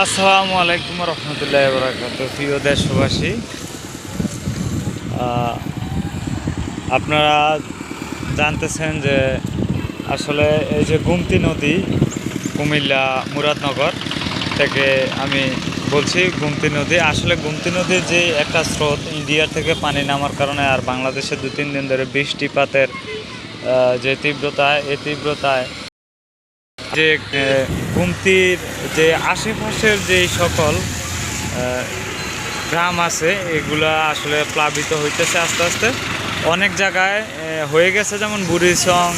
আসসালামু আলাইকুম রহমতুল্লাহ বরাকাত প্রিয় দেশবাসী আপনারা জানতেছেন যে আসলে এই যে গুমতি নদী কুমিল্লা মুরাদনগর থেকে আমি বলছি গুমতি নদী। আসলে গুমতি নদীর যে একটা স্রোত ইন্ডিয়া থেকে পানি নামার কারণে আর বাংলাদেশে দু তিন দিন ধরে বৃষ্টিপাতের যে তীব্রতা এই তীব্রতায় যে গুমতির যে আশেপাশের যে সকল গ্রাম আছে, এগুলা আসলে প্লাবিত হইতেছে আস্তে আস্তে। অনেক জায়গায় হয়ে গেছে যেমন বুড়িচং,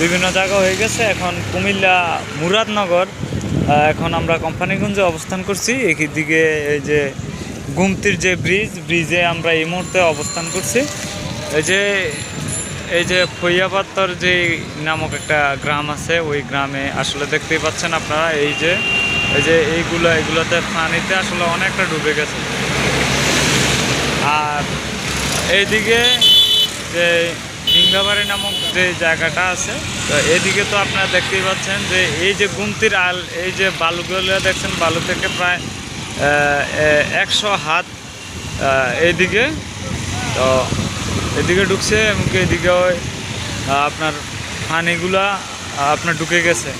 বিভিন্ন জায়গা হয়ে গেছে। এখন কুমিল্লা, মুরাদনগর এখন আমরা কোম্পানিগঞ্জে অবস্থান করছি। দিকে এই যে গুমতির যে ব্রিজ, ব্রিজে আমরা এই মুহূর্তে অবস্থান করছি। এই যে এই যে খৈয়াবাত্তর যে নামক একটা গ্রাম আছে, ওই গ্রামে আসলে দেখতেই পাচ্ছেন আপনারা, এই যে এই যে এইগুলো এগুলোতে পানিতে আসলে অনেকটা ডুবে গেছে। আর এইদিকে যে ডিঙ্গাবাড়ি নামক যে জায়গাটা আছে, তো এদিকে তো আপনারা দেখতেই পাচ্ছেন যে এই যে গুমতির আল, এই যে বালুগুলো দেখছেন, বালু থেকে প্রায় একশো হাত এইদিকে। তো এদিকে ঢুকছে এমনকি এদিকে ওই, আপনার পানিগুলা আপনার ঢুকে গেছে।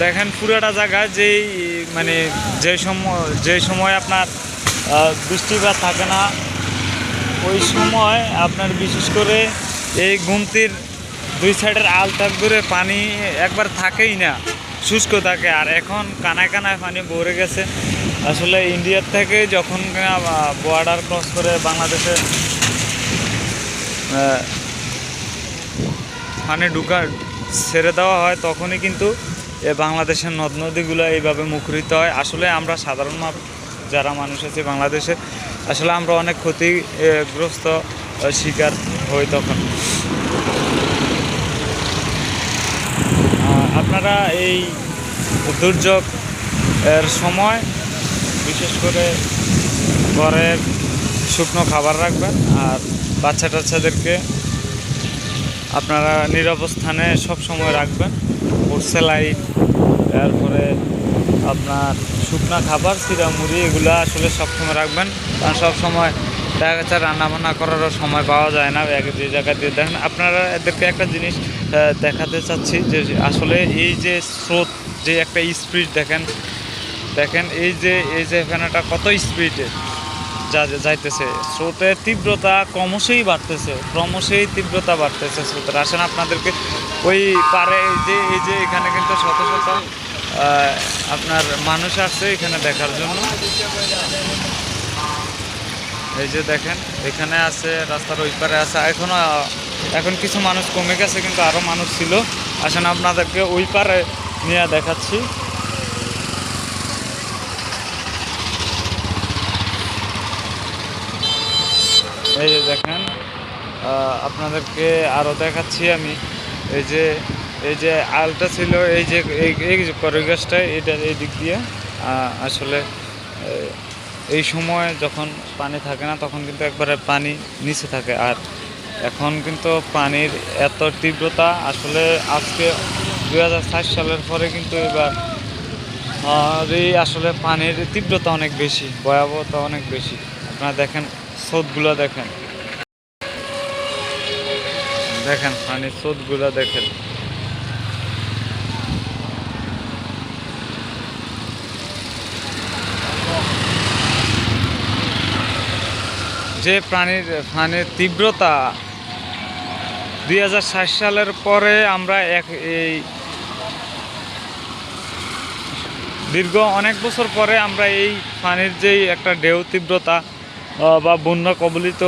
দেখেন পুরাটা জায়গা যেই মানে যে সময় যে সময় আপনার বৃষ্টিপাত থাকে না ওই সময় আপনার বিশেষ করে এই গুমতির দুই সাইডের আলতাক ধরে পানি একবার থাকেই না শুষ্ক থাকে। আর এখন কানায় কানায় পানি ভরে গেছে। আসলে ইন্ডিয়ার থেকে যখন বর্ডার ক্রস করে বাংলাদেশে পানি ঢুকা ছেড়ে দেওয়া হয়, তখনই কিন্তু এ বাংলাদেশের নদ নদীগুলো এইভাবে মুখরিত হয়। আসলে আমরা সাধারণ যারা মানুষ আছে বাংলাদেশে, আসলে আমরা অনেক ক্ষতিগ্রস্ত শিকার হই তখন। আপনারা এই দুর্যোগ এর সময় বিশেষ করে ঘরের শুকনো খাবার রাখবেন আর বাচ্চা টাচ্চাদেরকে আপনারা নিরবস্থানে সব সময় রাখবেন। পোর্সেলাইট, তারপরে আপনার শুকনা খাবার, সিরা মুড়ি, এগুলো আসলে সবসময় রাখবেন। কারণ সবসময় দেখা যাচ্ছে রান্নাবান্না করারও সময় পাওয়া যায় না, এক যে জায়গা দিয়ে। দেখেন, আপনারা এদেরকে একটা জিনিস দেখাতে চাচ্ছি যে আসলে এই যে স্রোত, যে একটা স্পিড দেখেন দেখেন, এই যে এই যে ফ্যানাটা কত স্পিডে। যা যাইতেছে, স্রোতের তীব্রতা ক্রমশই বাড়তেছে, ক্রমশই তীব্রতা বাড়তেছে স্রোতের। আসেন আপনাদেরকে ওই পারে, এই যে এই যে এখানে কিন্তু শত শত আপনার মানুষ আসছে এখানে দেখার জন্য। এই যে দেখেন, এখানে আছে, রাস্তার ওই পারে আছে। এখনও, এখন কিছু মানুষ কমে গেছে, কিন্তু আরও মানুষ ছিল। আসেন আপনাদেরকে ওই পারে নিয়ে দেখাচ্ছি। এই যে দেখেন আপনাদেরকে আরও দেখাচ্ছি আমি। এই যে এই যে আলটা ছিল, এই যে এই যে গাছটা, এটা এই দিক দিয়ে আসলে এই সময় যখন পানি থাকে না, তখন কিন্তু একবারে পানি নিচে থাকে। আর এখন কিন্তু পানির এত তীব্রতা, আসলে আজকে দু হাজার ষাট সালের পরে কিন্তু এবার আসলে পানির তীব্রতা অনেক বেশি, ভয়াবহতা অনেক বেশি। আপনারা দেখেন স্রোতগুলো দেখেন। দেখেন পানির স্রোতগুলো দেখেন। যে প্রাণীর পানির তীব্রতা দুই হাজার ষাট সালের পরে আমরা এক এই দীর্ঘ অনেক বছর পরে আমরা এই পানির যেই একটা ঢেউ তীব্রতা বা বন্যা কবলিত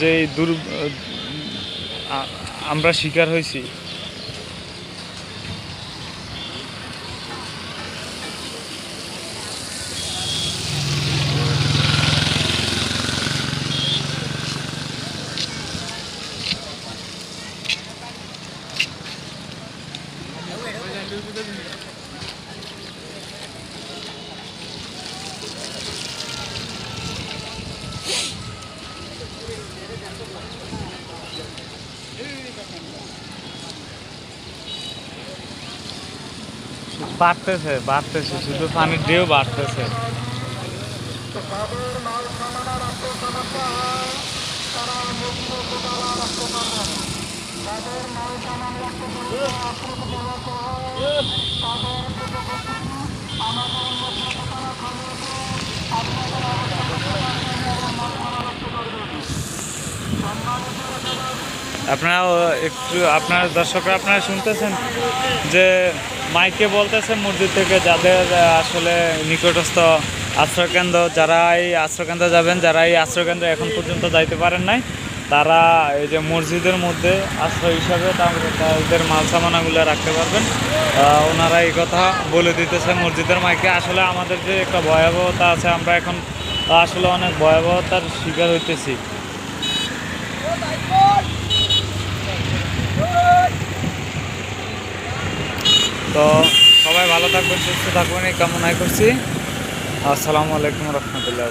যে দুর আমরা শিকার হয়েছি। বাড়তেছে বাড়তেছে শুধু পানির ঢেউ বাড়তেছে। আপনারা একটু আপনার দর্শকরা আপনারা শুনতেছেন যে মাইকে বলতেছে, মসজিদ থেকে যাদের আসলে নিকটস্থ আশ্রয়কেন্দ্র যারা এই আশ্রয়কেন্দ্র যাবেন যারা এই আশ্রয়কেন্দ্রে এখন পর্যন্ত যাইতে পারেন নাই, তারা এই যে মসজিদের মধ্যে আশ্রয় হিসাবে তাদের মাল সামানাগুলো রাখতে পারবেন। ওনারা এই কথা বলে দিতেছে মসজিদের মাইকে। আসলে আমাদের যে একটা ভয়াবহতা আছে, আমরা এখন আসলে অনেক ভয়াবহতার শিকার হইতেছি। তো সবাই ভালো থাকবেন সুস্থ থাকবেন এই কামনাই করছি। আসসালামু আলাইকুম রহমতুল্লাহ